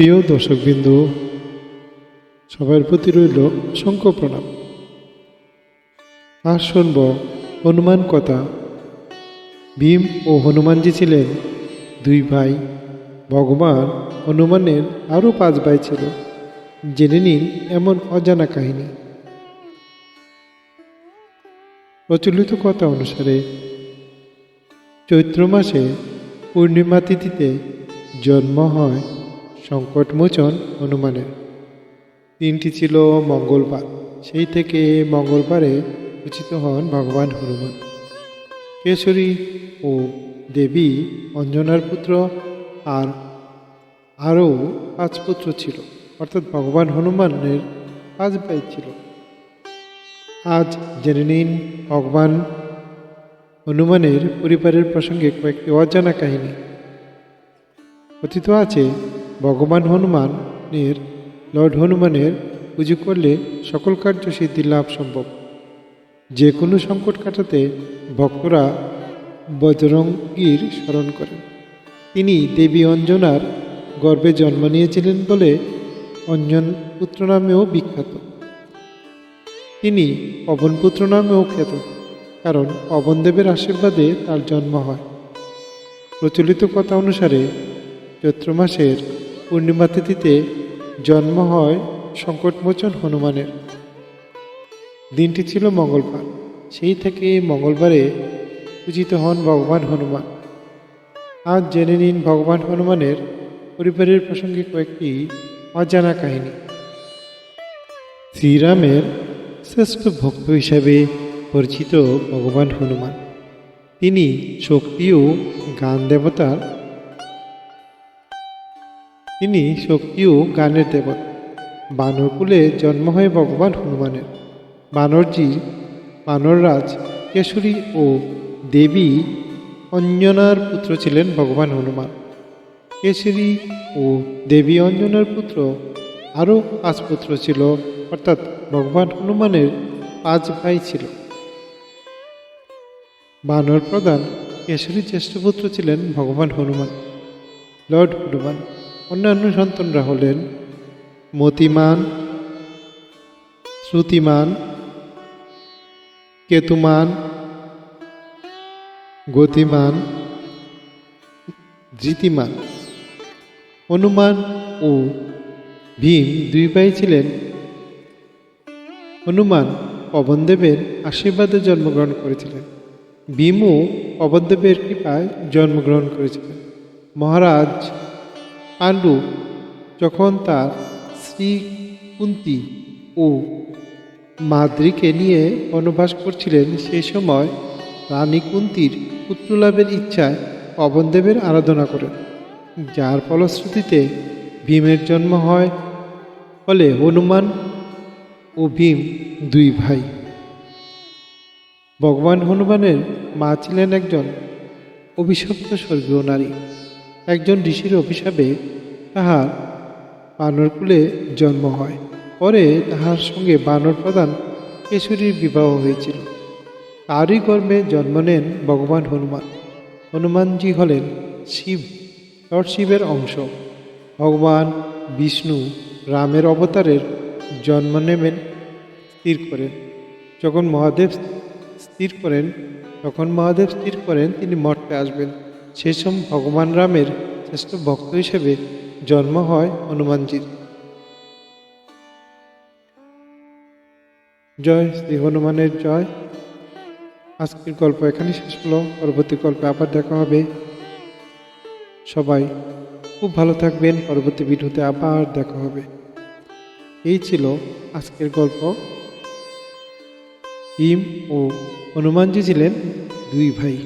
প্রিয় দর্শকবিন্দু, সবার প্রতি রইল শঙ্খ প্রণাম। আজ শুনব হনুমান কথা। ভীম ও হনুমানজি ছিলেন দুই ভাই। ভগবান হনুমানের আরও পাঁচ ভাই ছিল। জেনে নিন এমন অজানা কাহিনী। প্রচলিত কথা অনুসারে চৈত্র মাসে পূর্ণিমা তিথিতে জন্ম হয় সংকটমোচন হনুমানের দিনটি ছিল মঙ্গলবার। সেই থেকে মঙ্গলবারে উচিত হন ভগবান হনুমান। কেশরী ও দেবী অঞ্জনার পুত্র আর আরও পাঁচ পুত্র ছিল। অর্থাৎ ভগবান হনুমানের পাঁচ ভাই ছিল। আজ জেনে নিন ভগবান হনুমানের পরিবারের প্রসঙ্গে কয়েকটি অজানা কাহিনী। কথিত আছে ভগবান হনুমানের, লর্ড হনুমানের পুজো করলে সকল কার্য সিদ্ধি লাভ সম্ভব। যে কোনো সংকট কাটাতে ভক্তরা বজরঙ্গীর স্মরণ করেন। তিনি দেবী অঞ্জনার গর্ভে জন্ম নিয়েছিলেন বলে অঞ্জন পুত্র নামেও বিখ্যাত। তিনি পবনপুত্র নামেও খ্যাত, কারণ পবনদেবের আশীর্বাদে তার জন্ম হয়। প্রচলিত কথা অনুসারে চৈত্র মাসের পূর্ণিমা তিথিতে জন্ম হয় সংকটমোচন হনুমানের। দিনটি ছিল মঙ্গলবার। সেই থেকে মঙ্গলবারে পূজিত হন ভগবান হনুমান। আজ জেনে নিন ভগবান হনুমানের পরিবারের প্রসঙ্গে কয়েকটি অজানা কাহিনী। শ্রীরামের শ্রেষ্ঠ ভক্ত হিসাবে পরিচিত ভগবান হনুমান। তিনি শক্তি ও গান দেবতার তিনি শক্তি ও গানের দেবতা। বানরকুলে জন্ম হয় ভগবান হনুমানের। বানরজি, বানররাজ, কেশরী ও দেবী অঞ্জনার পুত্র ছিলেন ভগবান হনুমান। কেশরী ও দেবী অঞ্জনার পুত্র আরও পাঁচ পুত্র ছিল, অর্থাৎ ভগবান হনুমানের পাঁচ ভাই ছিল। বানর প্রধান কেশরী জ্যেষ্ঠ পুত্র ছিলেন ভগবান হনুমান, লর্ড হনুমান। অন্যান্য সন্তানরা হলেন মতিমান, শ্রুতিমান, কেতুমান, গতিমান ধৃতিমান হনুমান ও ভীম দুই ভাই ছিলেন। হনুমান পবনদেবের আশীর্বাদে জন্মগ্রহণ করেছিলেন। ভীমও পবনদেবের কৃপায় জন্মগ্রহণ করেছিলেন। মহারাজ পাণ্ডু যখন তার স্ত্রী কুন্তি ও মাদ্রিকে নিয়ে বনবাস করছিলেন সেই সময় রানী কুন্তির পুত্রলাভের ইচ্ছায় পবনদেবের আরাধনা করেন, যার ফলশ্রুতিতে ভীমের জন্ম হয় ফলে হনুমান ও ভীম দুই ভাই। ভগবান হনুমানের মা ছিলেন একজন অভিশপ্ত স্বর্গীয় নারী। একজন ঋষির অভিশাপে তাহার বানরকুলে জন্ম হয়। পরে তাহার সঙ্গে বানর প্রধান কেশরীর বিবাহ হয়েছিল। তারই গর্ভে জন্ম নেন ভগবান হনুমান। হনুমানজি হলেন শিব, লর্ড শিবের অংশ। ভগবান বিষ্ণু রামের অবতারের জন্ম নেবেন, স্থির করেন। যখন মহাদেব স্থির করেন, তখন মহাদেব স্থির করেন, তিনি মর্তে আসবেন। সেই সময় ভগবান রামের শ্রেষ্ঠ ভক্ত হিসেবে জন্ম হয় হনুমানজির। জয় শ্রী হনুমানের জয়। আজকের গল্প এখানে শেষ হলো। পরবর্তী গল্পে আবার দেখা হবে। সবাই খুব ভালো থাকবেন। পরবর্তী ভিডিওতে আবার দেখা হবে। এই ছিল আজকের গল্প। ভীম ও হনুমানজি ছিলেন দুই ভাই।